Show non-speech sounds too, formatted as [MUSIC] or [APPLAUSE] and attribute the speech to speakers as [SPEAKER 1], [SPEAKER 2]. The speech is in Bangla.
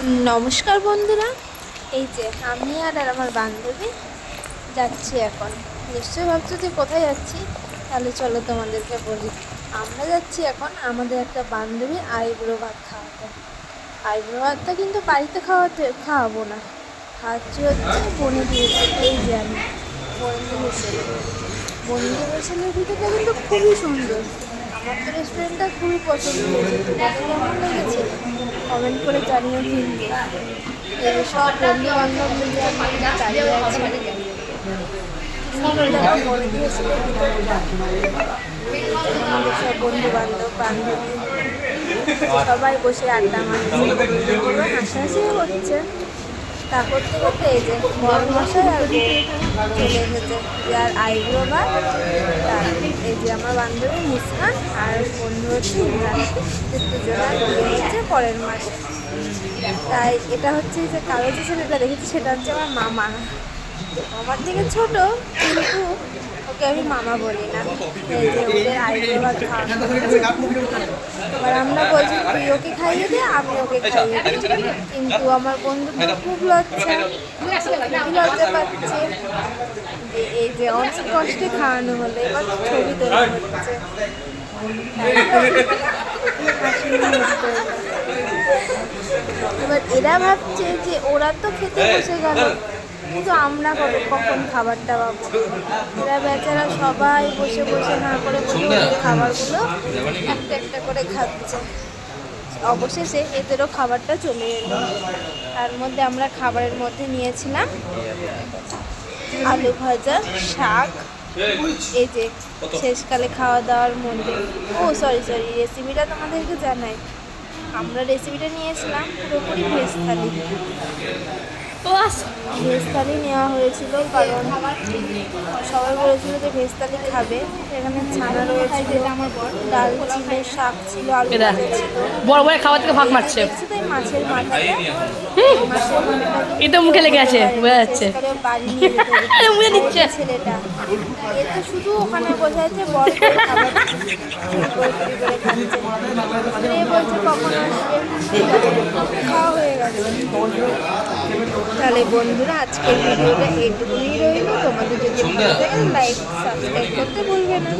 [SPEAKER 1] নমস্কার বন্ধুরা। এই যে আমি আর আর আমার বান্ধবী যাচ্ছি এখন। নিশ্চয়ই ভাবছ যে কোথায় যাচ্ছি? তাহলে চলো তোমাদেরকে বলি। আমরা যাচ্ছি এখন আমাদের একটা বান্ধবী আইব্রো ভাত খাওয়াতে। আইব্রো ভাতটা কিন্তু বাড়িতে খাওয়াতে খাওয়াবো না। খাওয়াচ্ছি হচ্ছে বনে দিয়েছে এই যে আমি বনে দিয়েছিল বনে দিয়েছিলের ভিতরটা কিন্তু খুবই সুন্দর। আমার রেস্টুরেন্টটা খুবই পছন্দ হয়েছে। কেমন লেগেছে কমেন্ট করে জানিও কিন্তু। সব বন্ধু বান্ধব মিলে আমি দাঁড়িয়ে আছি। আমাদের সব বন্ধু বান্ধব। বান্ধবী সবাই বসে আড্ডা মারছে। পুরো হাসাহাসি হচ্ছে তা করতে করতে এই যে বড় মশাই আর চলে এসেছে আর আইব্রো বা এই যে আমার বান্ধবী মুস্কান আর বন্ধু হচ্ছে ইমরান। যে দুজনে বিয়ে হচ্ছে পরের মাসে। তাই এটা হচ্ছে যে কালো যে ছেলেটা দেখেছি, সেটা হচ্ছে আমার মামা। আমার থেকে ছোট, কিন্তু ওকে আমি মামা বলি না। এই যে ওদের আইব্রো হচ্ছে। এবার আমরা বলছি তুই ওকে খাইয়ে দে আমি ওকে খাইয়ে দিই কিন্তু আমার বন্ধু খুব লজ্জা। খুবই লজ্জা পাচ্ছে এই যে অনেক কষ্টে খাওয়ানো হলো, এবার ছবি তোলা হচ্ছে। এবার এরা ভাবছে যে ওরা তো খেতে বসে গেল। কিন্তু আমরা কবে, কখন খাবারটা পাবো? এরা বেচারা সবাই বসে বসে না করে খাবারগুলো করে খাচ্ছে। অবশেষে এদেরও খাবারটা চলে এলো। তার মধ্যে আমরা খাবারের মধ্যে নিয়েছিলাম আলু ভাজা, শাক, এই যে শেষকালে খাওয়া দাওয়ার মধ্যে। ও সরি সরি রেসিপিটা তোমাদেরকে জানাই। আমরা রেসিপিটা নিয়েছিলাম পুরোপুরি ভেজ থালি। ভেজ থালি নেওয়া হয়েছিল কারণ সবাই বলেছিল যে ভেজ থালি খাবে। এখানে ছানা রয়েছিল ডাল ছিল শাক ছিল আলু
[SPEAKER 2] বড় বড় খাবার থেকে ভাগ মারছে।
[SPEAKER 1] মাছের মাথাটা।
[SPEAKER 2] এটা মুখে লেগে আছে বোঝা যাচ্ছে। [LAUGHS] মুখে দিচ্ছে।
[SPEAKER 1] ছেলেটা। এ তো শুধু ওখানে বসে আছে বড় বলছে কখন আসবে? খাওয়া হয়ে গেছে। তাহলে বন্ধুরা, আজকের ভিডিওটা এইটুকুই রইল। তোমাদের যদি ভালো লাগে লাইক সাবস্ক্রাইব করতে ভুলবে না।